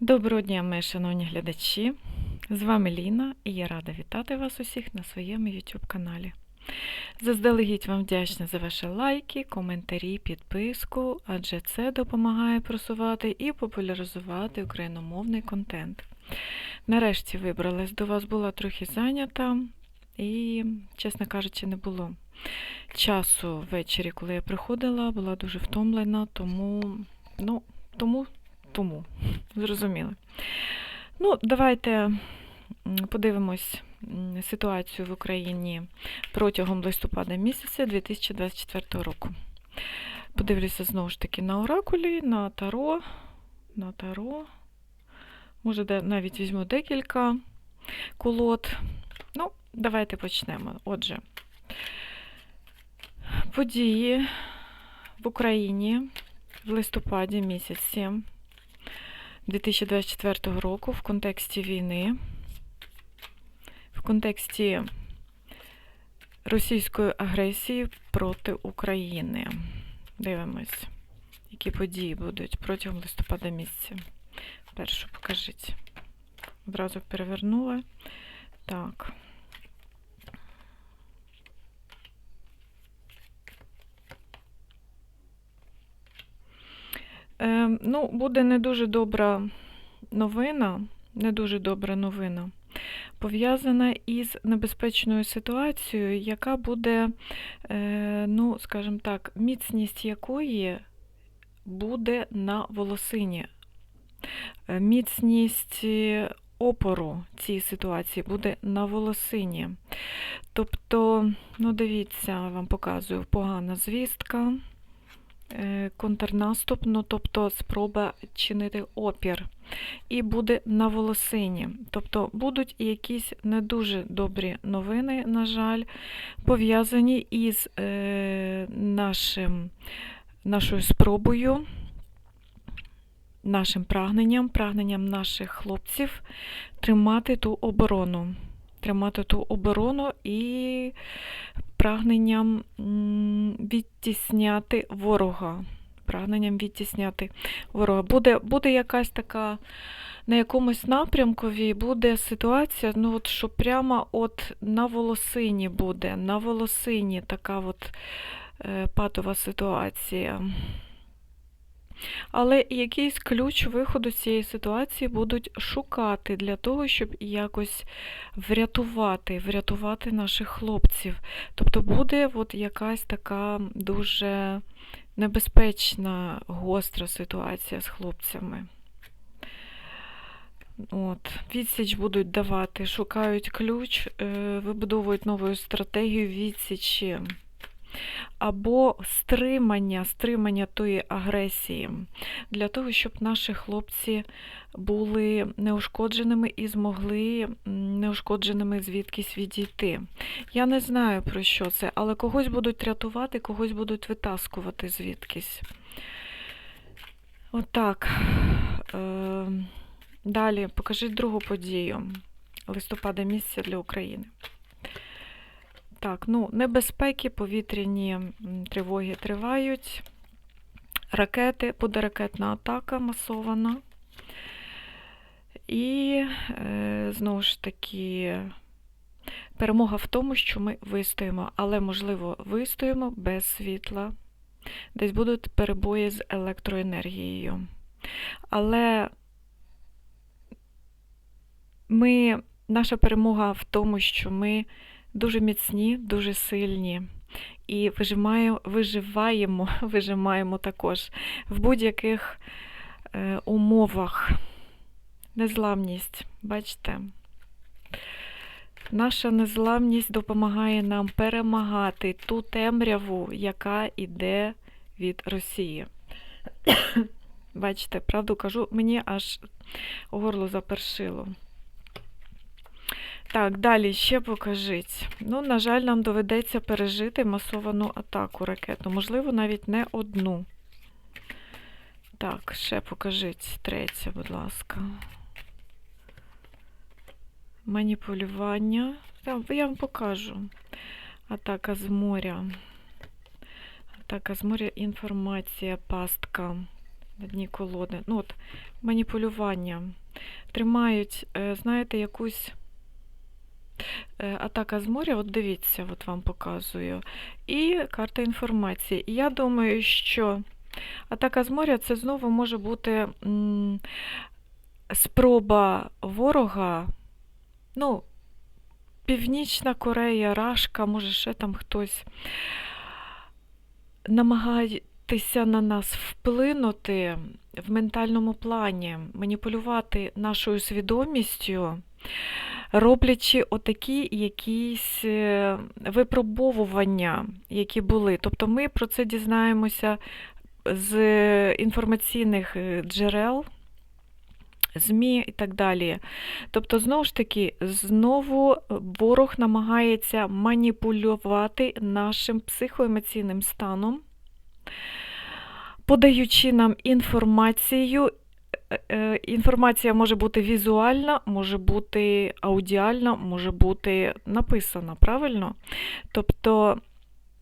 Доброго дня, мої шановні глядачі! З вами Ліна і я рада вітати вас усіх на своєму YouTube каналі. Заздалегідь вам вдячна за ваші лайки, коментарі, підписку, адже це допомагає просувати і популяризувати україномовний контент. Нарешті вибралась до вас, була трохи зайнята і, чесно кажучи, не було часу ввечері, коли я приходила, була дуже втомлена, тому, ну, тому, тому. Зрозуміли. Ну, давайте подивимось ситуацію в Україні протягом листопада місяця 2024 року. Подивлюся знову ж таки на оракулі, на таро, на таро. Може, навіть візьму декілька колод. Ну, давайте почнемо. Отже, події в Україні в листопаді місяці 2024 року в контексті війни, в контексті російської агресії проти України. Дивимось, які події будуть протягом листопада місяця. Першу покажіть. Одразу перевернула. Так. Е, ну, буде не дуже добра новина, не дуже добра новина, пов'язана із небезпечною ситуацією, яка буде, е, ну, скажімо так, міцність якої буде на волосині. Е, Міцність опору цій ситуації буде на волосині. Тобто, ну дивіться, вам показую погана звістка контрнаступ, ну тобто спроба чинити опір, і буде на волосині. Тобто будуть якісь не дуже добрі новини, на жаль, пов'язані із е, нашим, нашою спробою, нашим прагненням, прагненням наших хлопців тримати ту оборону. Тримати ту оборону і прагненням відтісняти ворога. Прагненням відтісняти ворога. Буде, буде якась така на якомусь напрямкові буде ситуація, ну от що прямо от на волосині буде, на волосині така от е, патова ситуація. Але якийсь ключ виходу з цієї ситуації будуть шукати для того, щоб якось врятувати, врятувати наших хлопців. Тобто буде от якась така дуже небезпечна, гостра ситуація з хлопцями. От, відсіч будуть давати, шукають ключ, е, вибудовують нову стратегію відсічі. Або стримання, стримання тої агресії, для того, щоб наші хлопці були неушкодженими і змогли неушкодженими звідкись відійти. Я не знаю про що це, але когось будуть рятувати, когось будуть витаскувати звідкись. Отак. Е, Далі покажіть другу подію листопада місяця для України. Так, ну, небезпеки, повітряні тривоги тривають. Ракети, буде ракетна атака масована. І е, знову ж таки, перемога в тому, що ми вистоїмо, але, можливо, вистоїмо без світла. Десь будуть перебої з електроенергією. Але ми, наша перемога в тому, що ми дуже міцні, дуже сильні. І вижимаємо, виживаємо, вижимаємо також в будь-яких е, умовах. Незламність, бачите? Наша незламність допомагає нам перемагати ту темряву, яка йде від Росії. Бачите, правду кажу, мені аж горло запершило. Так, далі ще покажіть. Ну, на жаль, нам доведеться пережити масовану атаку ракетну, можливо, навіть не одну. Так, ще покажіть третє, будь ласка. Маніпулювання. Я вам покажу. Атака з моря. Атака з моря, інформація, пастка. на дні колоди. Ну, от, маніпулювання. Тримають, е, знаєте, якусь атака з моря, от дивіться, от вам показую. І карта інформації. І я думаю, що атака з моря це знову може бути спроба ворога. Ну, Північна Корея, Рашка, може ще там хтось намагатися на нас вплинути в ментальному плані, маніпулювати нашою свідомістю, роблячи отакі якісь е, випробовування, які були. Тобто ми про це дізнаємося з інформаційних е, джерел. ЗМІ і так далі. Тобто, знову ж таки, знову ворог намагається маніпулювати нашим психоемоційним станом, подаючи нам інформацію. Е, е, Інформація може бути візуальна, може бути аудіальна, може бути написана, правильно? Тобто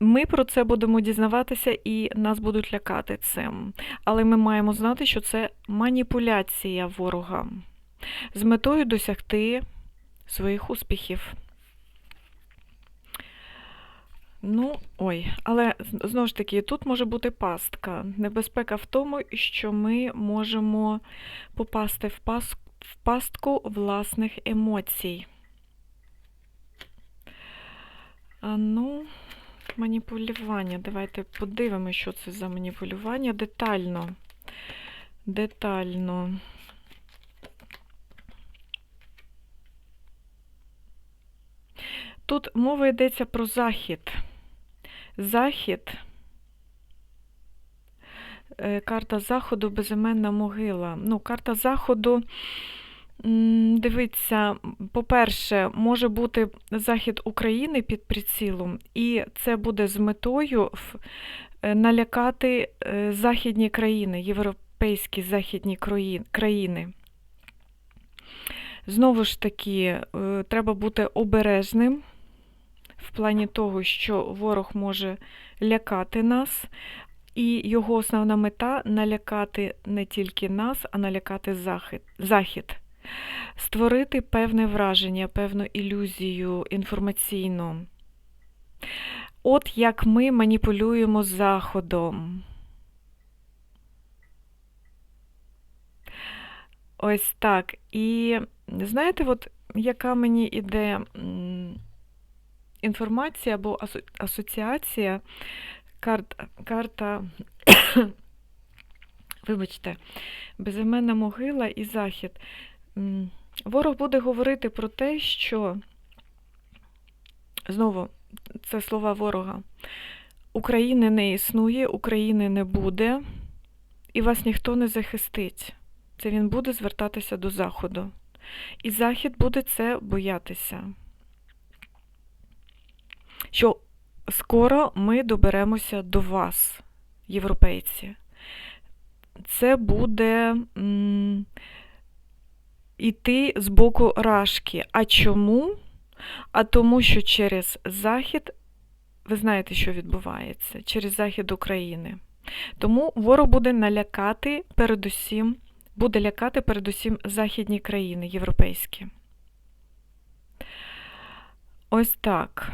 ми про це будемо дізнаватися і нас будуть лякати цим. Але ми маємо знати, що це маніпуляція ворога з метою досягти своїх успіхів. Ну, ой, але знову ж таки, тут може бути пастка. Небезпека в тому, що ми можемо попасти в, пас... в пастку власних емоцій. А ну, маніпулювання. Давайте подивимося, що це за маніпулювання детально. Детально. Тут мова йдеться про захід. Захід. Е, Карта заходу безіменна могила. Ну, карта заходу. Дивіться, по-перше, може бути захід України під прицілом, і це буде з метою е, налякати е, західні країни, європейські західні країни. Знову ж таки, треба бути обережним в плані того, що ворог може лякати нас, і його основна мета налякати не тільки нас, а налякати захід. Створити певне враження, певну ілюзію інформаційну. От як ми маніпулюємо Заходом. Ось так. І знаєте, от яка мені іде інформація або асо- асоціація, карт, карта, вибачте, безіменна могила і захід. Ворог буде говорити про те, що знову це слова ворога. України не існує, України не буде, і вас ніхто не захистить. Це він буде звертатися до Заходу. І Захід буде це боятися. Що скоро ми доберемося до вас, європейці. Це буде м, іти з боку Рашки. А чому? А тому, що через Захід, ви знаєте, що відбувається, через Захід України. Тому ворог буде налякати передусім, буде лякати передусім західні країни європейські. Ось так.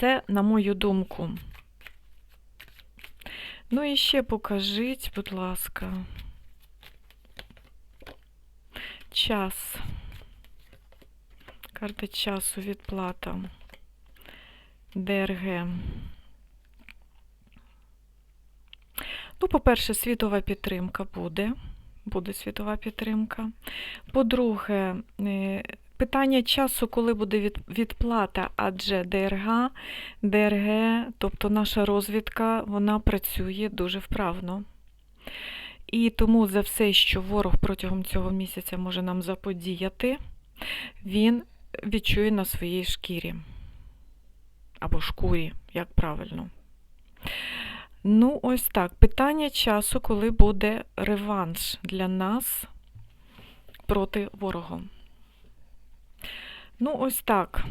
Це на мою думку. Ну і ще покажіть, будь ласка. Час. Карта часу відплата. ДРГ. Ну, по-перше, світова підтримка буде. Буде світова підтримка. По-друге, е, питання часу, коли буде від- відплата, адже ДРГ, ДРГ, тобто наша розвідка, вона працює дуже вправно. І тому за все, що ворог протягом цього місяця може нам заподіяти, він відчує на своїй шкірі. Або шкурі, як правильно. Ну, ось так. Питання часу, коли буде реванш для нас проти ворога. Ну, ось так.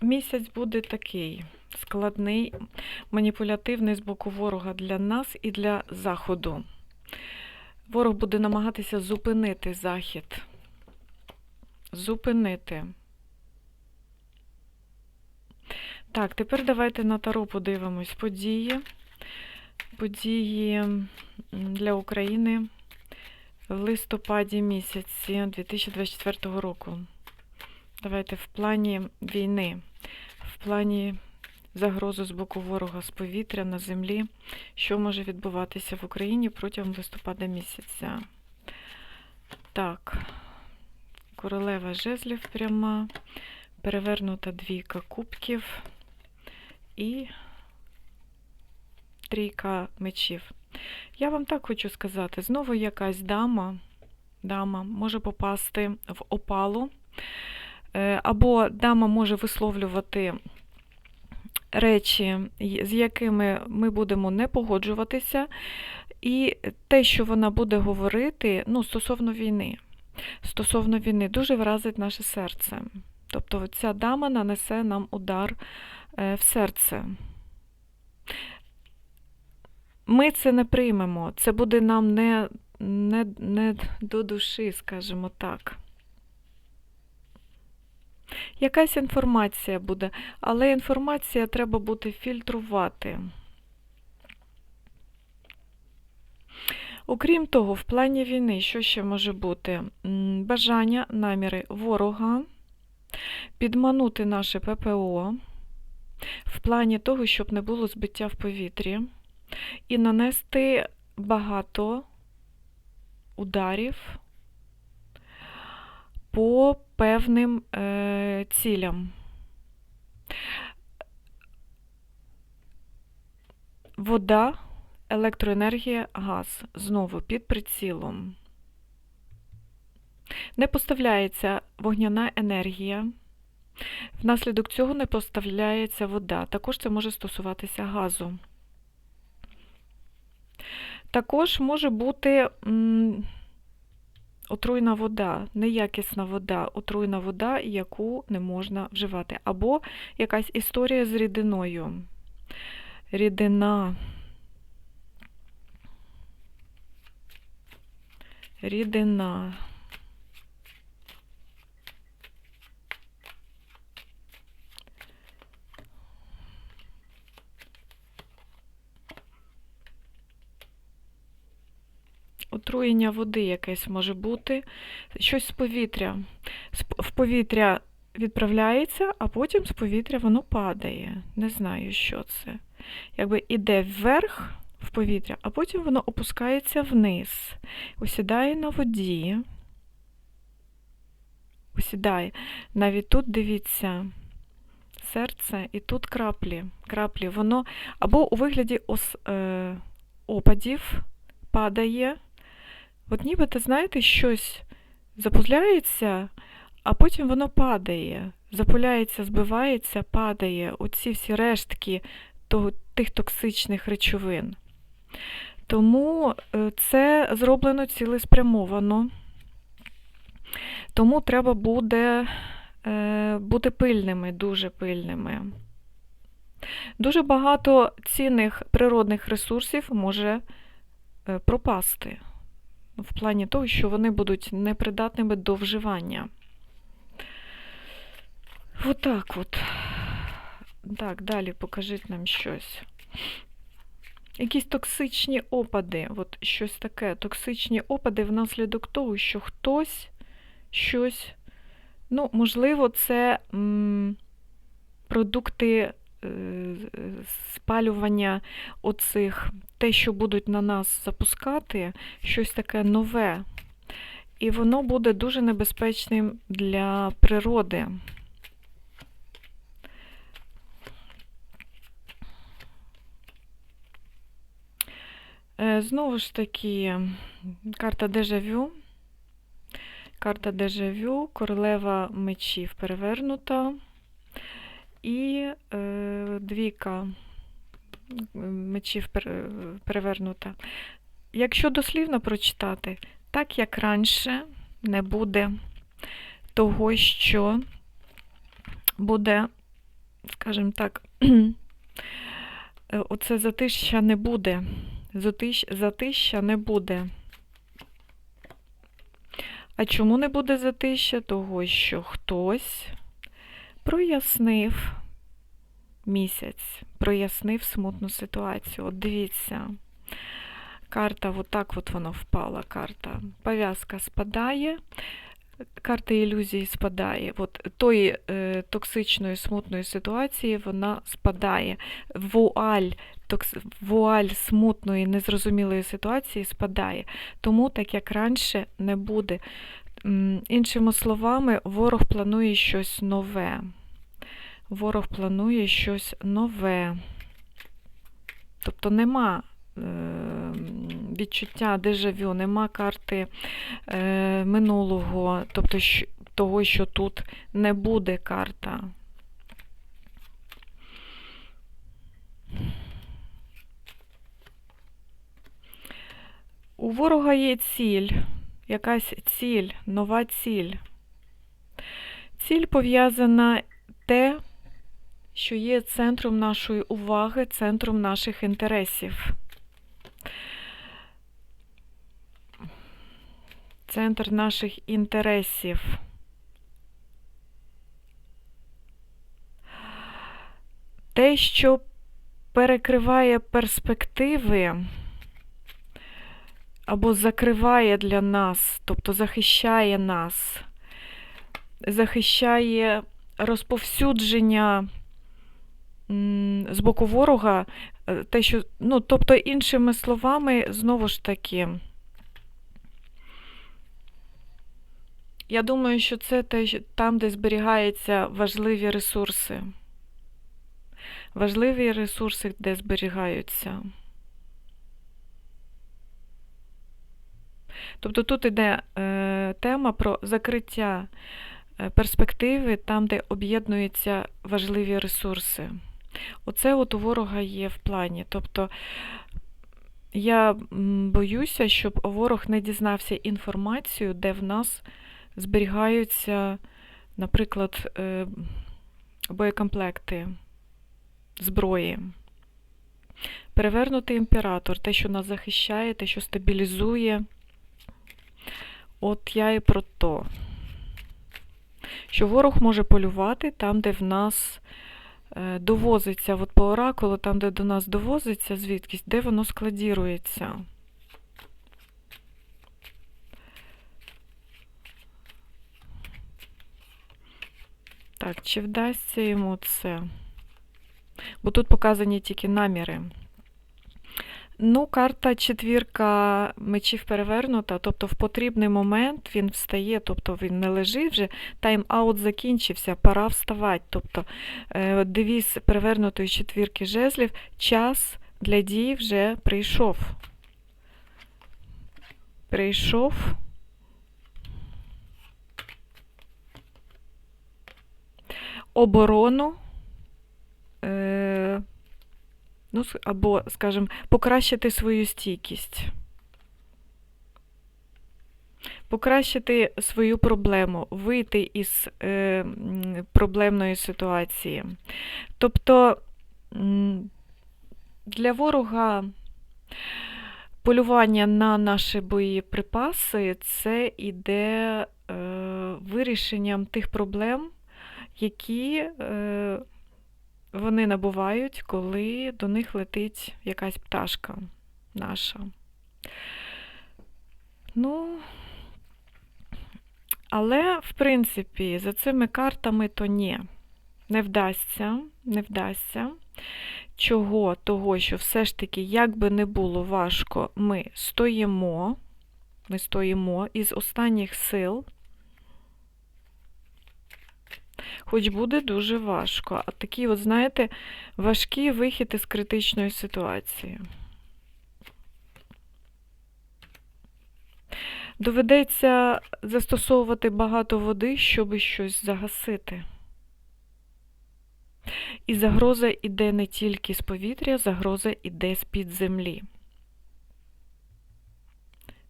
Місяць буде такий складний, маніпулятивний з боку ворога для нас і для Заходу. Ворог буде намагатися зупинити Захід. Зупинити. Так, тепер давайте на Таро подивимось події. Події для України листопаді місяці 2024 року. Давайте в плані війни, в плані загрози з боку ворога з повітря на землі, що може відбуватися в Україні протягом листопада місяця. Так, королева жезлів пряма, перевернута двійка кубків і трійка мечів. Я вам так хочу сказати, знову якась дама, дама може попасти в опалу, е, або дама може висловлювати речі, з якими ми будемо не погоджуватися, і те, що вона буде говорити, ну, стосовно війни, стосовно війни, дуже вразить наше серце. Тобто ця дама нанесе нам удар е, в серце. Ми це не приймемо. Це буде нам не, не, не до душі, скажімо так. Якась інформація буде, але інформація треба буде фільтрувати. Окрім того, в плані війни, що ще може бути? Бажання, наміри ворога, підманути наше ППО в плані того, щоб не було збиття в повітрі, і нанести багато ударів по певним е, цілям. Вода, електроенергія, газ знову під прицілом. Не поставляється вогняна енергія. Внаслідок цього не поставляється вода. Також це може стосуватися газу. Також може бути м, отруйна вода, неякісна вода, отруйна вода, яку не можна вживати. Або якась історія з рідиною. Рідина. Рідина. Отруєння води якесь може бути, щось з повітря. В повітря відправляється, а потім з повітря воно падає. Не знаю, що це. Якби іде вверх в повітря, а потім воно опускається вниз, осідає на воді. Осідає. Навіть тут дивіться. Серце, і тут краплі. краплі. Воно або у вигляді ос, е, опадів падає. От нібито, знаєте, щось запуляється, а потім воно падає. Запуляється, збивається, падає. Оці всі рештки того, тих токсичних речовин. Тому е, це зроблено цілеспрямовано. Тому треба буде е, бути пильними, дуже пильними. Дуже багато цінних природних ресурсів може е, пропасти в плані того, що вони будуть непридатними до вживання. Отак от. Так, далі покажіть нам щось. Якісь токсичні опади, от щось таке, токсичні опади внаслідок того, що хтось щось, ну, можливо, це м, продукти спалювання оцих, те, що будуть на нас запускати, щось таке нове. І воно буде дуже небезпечним для природи. Е, Знову ж таки, карта дежавю. Карта дежавю, королева мечів перевернута. І е, двійка мечів перевернута. Якщо дослівно прочитати, так як раніше не буде того, що буде, скажімо так, Оце затища не буде. Затища не буде. А чому не буде затища? Того, що хтось прояснив місяць, прояснив смутну ситуацію. От дивіться, карта, от так от вона впала, карта. Пов'язка спадає, карта ілюзії спадає. От тої е, токсичної, смутної ситуації вона спадає. Вуаль, токс, вуаль смутної, незрозумілої ситуації спадає. Тому, так як раніше, не буде. Іншими словами, ворог планує щось нове. Ворог планує щось нове. Тобто нема е, відчуття дежавю, нема карти е, минулого, тобто того, що тут не буде карта. У ворога є ціль, якась ціль, нова ціль. Ціль пов'язана те, що є центром нашої уваги, центром наших інтересів. Центр наших інтересів. Те, що перекриває перспективи або закриває для нас, тобто захищає нас, захищає розповсюдження з боку ворога, е, те, що, ну, тобто, іншими словами, знову ж таки, я думаю, що це те, що- там, де зберігаються важливі ресурси. Важливі ресурси, де зберігаються. Тобто тут йде е, тема про закриття е, перспективи там, де об'єднуються важливі ресурси. Оце от у ворога є в плані. Тобто я боюся, щоб ворог не дізнався інформацію, де в нас зберігаються, наприклад, е, боєкомплекти зброї. Перевернутий імператор, те, що нас захищає, те, що стабілізує. От я і про то. Що ворог може полювати там, де в нас е, довозиться, от по оракулу, там, де до нас довозиться звідкись, де воно складірується. Так, чи вдасться йому це? Бо тут показані тільки наміри. Ну, карта четвірка мечів перевернута, тобто в потрібний момент він встає, тобто він не лежить вже, тайм-аут закінчився, пора вставати. Тобто е, девіз перевернутої четвірки жезлів, час для дій вже прийшов. Прийшов. Оборону. Е, ну, або, скажімо, покращити свою стійкість. Покращити свою проблему, вийти із е, проблемної ситуації. Тобто для ворога полювання на наші боєприпаси це іде е, вирішенням тих проблем, які е, вони набувають, коли до них летить якась пташка наша. Ну, але, в принципі, за цими картами то ні. Не вдасться, не вдасться. Чого? Того, що все ж таки, як би не було важко, ми стоїмо, ми стоїмо із останніх сил, хоч буде дуже важко. А такий, от, знаєте, важкий вихід із критичної ситуації. Доведеться застосовувати багато води, щоб щось загасити. І загроза йде не тільки з повітря, загроза йде з-під землі.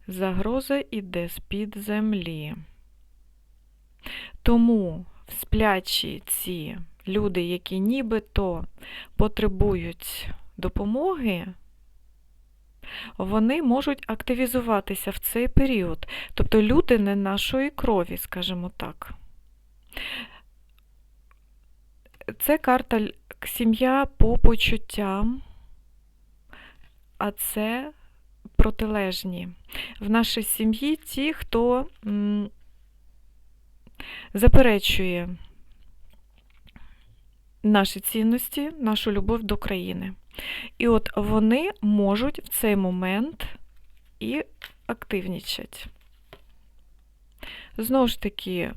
Загроза йде з-під землі. Тому сплячі ці люди, які нібито потребують допомоги, вони можуть активізуватися в цей період. Тобто люди не нашої крові, скажімо так. Це карта сім'я по почуттям, а це протилежні. В нашій сім'ї ті, хто заперечує наші цінності, нашу любов до країни. І от вони можуть в цей момент і активнічать. Знову ж таки,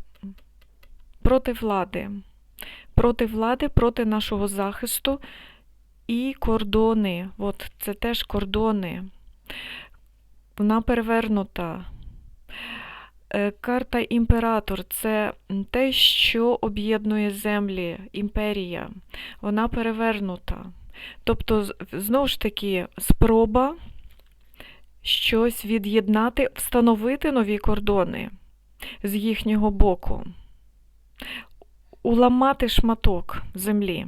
проти влади. Проти влади, проти нашого захисту і кордони. От це теж кордони. Вона перевернута. Е, Карта імператор це те, що об'єднує землі, імперія. Вона перевернута. Тобто, знову ж таки, спроба щось від'єднати, встановити нові кордони з їхнього боку, уламати шматок землі.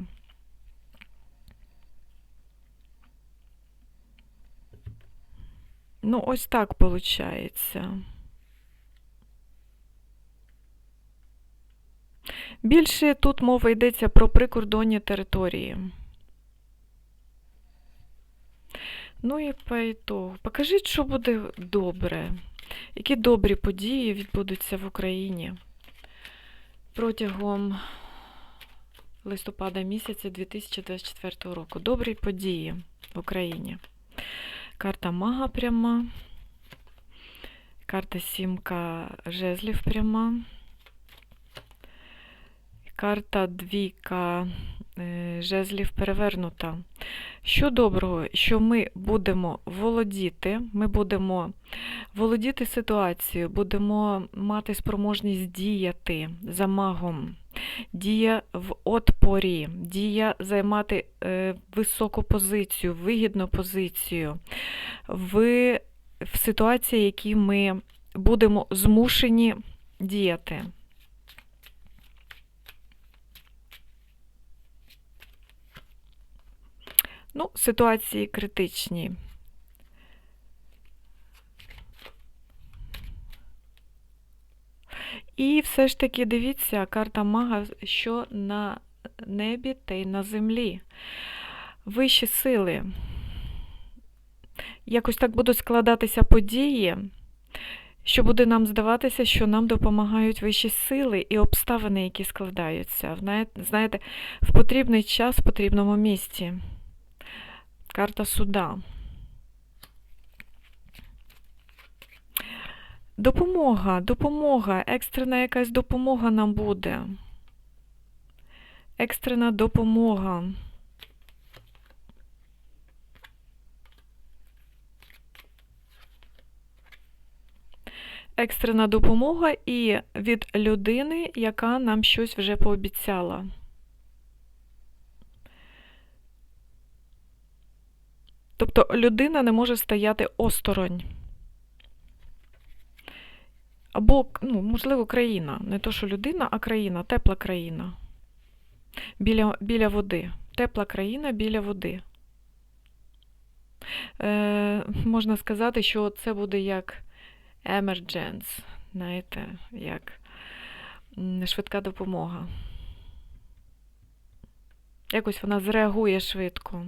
Ну, ось так виходить. Більше тут мова йдеться про прикордонні території. Ну і по. Покажіть, що буде добре. Які добрі події відбудуться в Україні протягом листопада місяця 2024 року. Добрі події в Україні. Карта Мага пряма, карта Сімка жезлів пряма, карта Двійка е, жезлів перевернута. Що доброго, що ми будемо володіти, ми будемо володіти ситуацією, будемо мати спроможність діяти за магом, дія в отпорі, дія займати е, високу позицію, вигідну позицію в, в ситуації, які ми будемо змушені діяти. Ну, ситуації критичні. І все ж таки дивіться, карта мага, що на небі та й на землі. Вищі сили. Якось так будуть складатися події, що буде нам здаватися, що нам допомагають вищі сили і обставини, які складаються. Знаєте, в потрібний час, в потрібному місці. Карта суда. Допомога, допомога, екстрена якась допомога нам буде. Екстрена допомога. Екстрена допомога і від людини, яка нам щось вже пообіцяла. Тобто людина не може стояти осторонь. Або, ну, можливо, країна. Не то, що людина, а країна, тепла країна. Біля, біля води. Тепла країна біля води. Е, можна сказати, що це буде як emergence, знаєте, як швидка допомога. Якось вона зреагує швидко.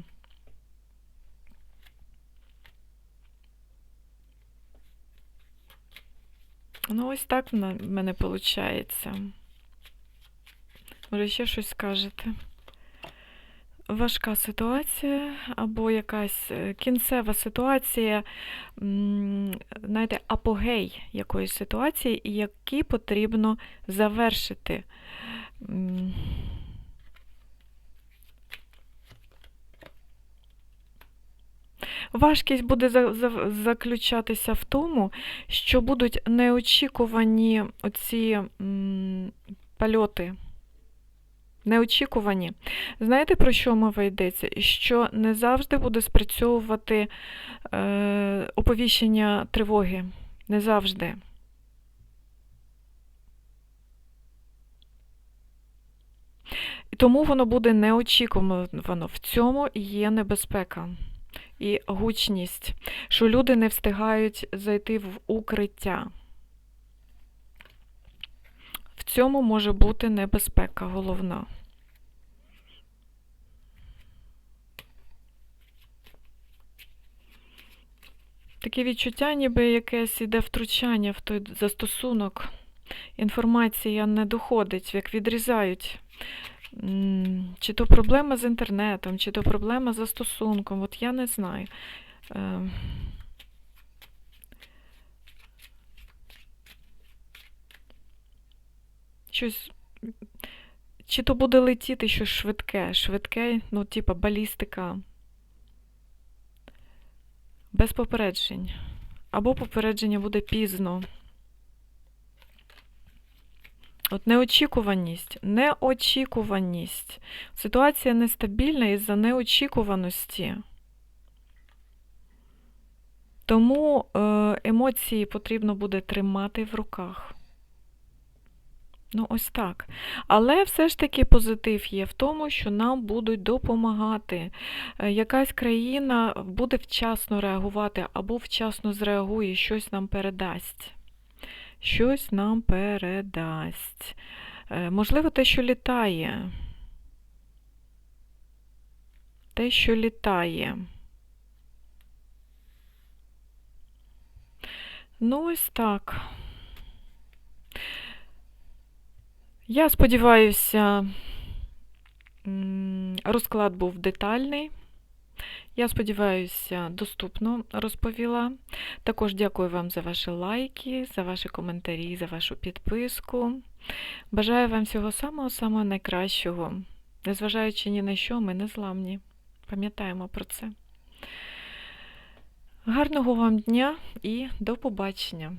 Ну, ось так в мене виходить. Може, ще щось скажете? Важка ситуація або якась е, кінцева ситуація, знаєте, апогей якоїсь ситуації, які потрібно завершити. М. Важкість буде за- за- заключатися в тому, що будуть неочікувані оці польоти. Неочікувані. Знаєте, про що мова йдеться? Що не завжди буде спрацьовувати е, оповіщення тривоги. Не завжди. І тому воно буде неочікувано. В цьому є небезпека і гучність, що люди не встигають зайти в укриття. В цьому може бути небезпека головна. Таке відчуття, ніби якесь іде втручання в той застосунок. Інформація не доходить, як відрізають. Чи то проблема з інтернетом, чи то проблема з застосунком, от я не знаю. Е, Щось. Чи то буде летіти щось швидке, швидке, ну, типа балістика. Без попереджень. Або попередження буде пізно. От неочікуваність, неочікуваність. Ситуація нестабільна із-за неочікуваності. Тому е, емоції потрібно буде тримати в руках. Ну, ось так. Але все ж таки позитив є в тому, що нам будуть допомагати. Е, Якась країна буде вчасно реагувати або вчасно зреагує, щось нам передасть. Щось нам передасть. Е, Можливо, те, що літає. Те, що літає. Ну, ось так. Я сподіваюся, розклад був детальний. Я сподіваюся, доступно розповіла. Також дякую вам за ваші лайки, за ваші коментарі, за вашу підписку. Бажаю вам всього самого-самого найкращого. Незважаючи ні на що, ми не зламні. Пам'ятаємо про це. Гарного вам дня і до побачення!